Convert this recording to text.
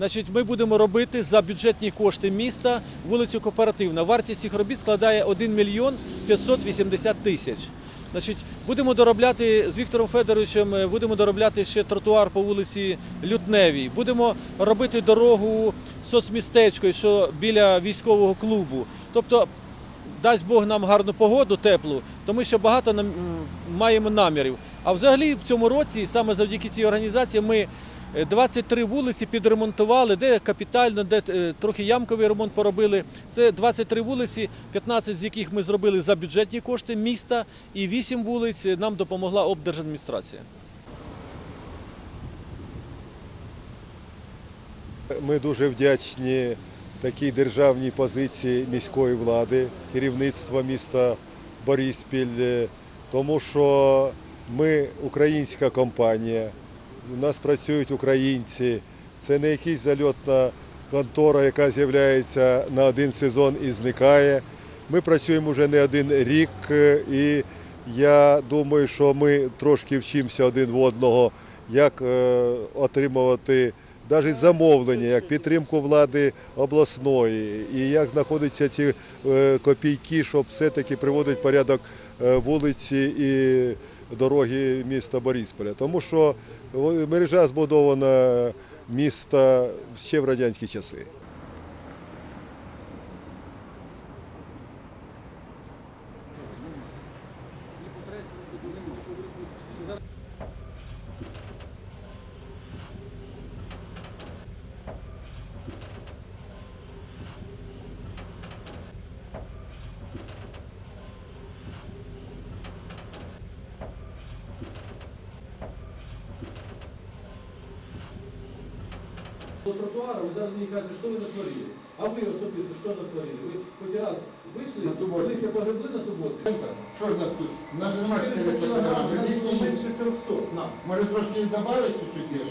Значить, ми будемо робити за бюджетні кошти міста вулицю Кооперативна. Вартість цих робіт складає 1 мільйон 580 тисяч. Значить, будемо доробляти з Віктором Федоровичем, е, будемо доробляти ще тротуар по вулиці Лютневій. Будемо робити дорогу соцмістечкою, що біля військового клубу. Тобто, дасть Бог нам гарну погоду, теплу, то ми ще багато маємо намірів. А взагалі в цьому році, саме завдяки цій організації, ми 23 вулиці підремонтували, де капітально, де е, трохи ямковий ремонт поробили. Це 23 вулиці, 15 з яких ми зробили за бюджетні кошти міста, і 8 вулиць нам допомогла облдержадміністрація. Ми дуже вдячні такій державній позиції міської влади, керівництва міста Бориспіль, е, тому що ми українська компанія, у нас працюють українці. Це не якась зальотна контора, яка з'являється на один сезон і зникає. Ми працюємо вже не один рік, е, і я думаю, що ми трошки вчимося один в одного, як е, отримувати навіть замовлення, як підтримку влади обласної, і як знаходяться ці е, копійки, щоб все-таки приводити порядок вулиці і дороги міста Борисполя. Тому що мережа збудована міста ще в радянські часи. По тротуару ви зараз мені кажете, що ви натворили. А ви особисто що натворили? Ви хоч раз вийшли, колися погребли на суботу? Що ж нас тут? У нас же немає 400 кілограмів. Менше 300 нам. Може трошки додати чуть-чуть?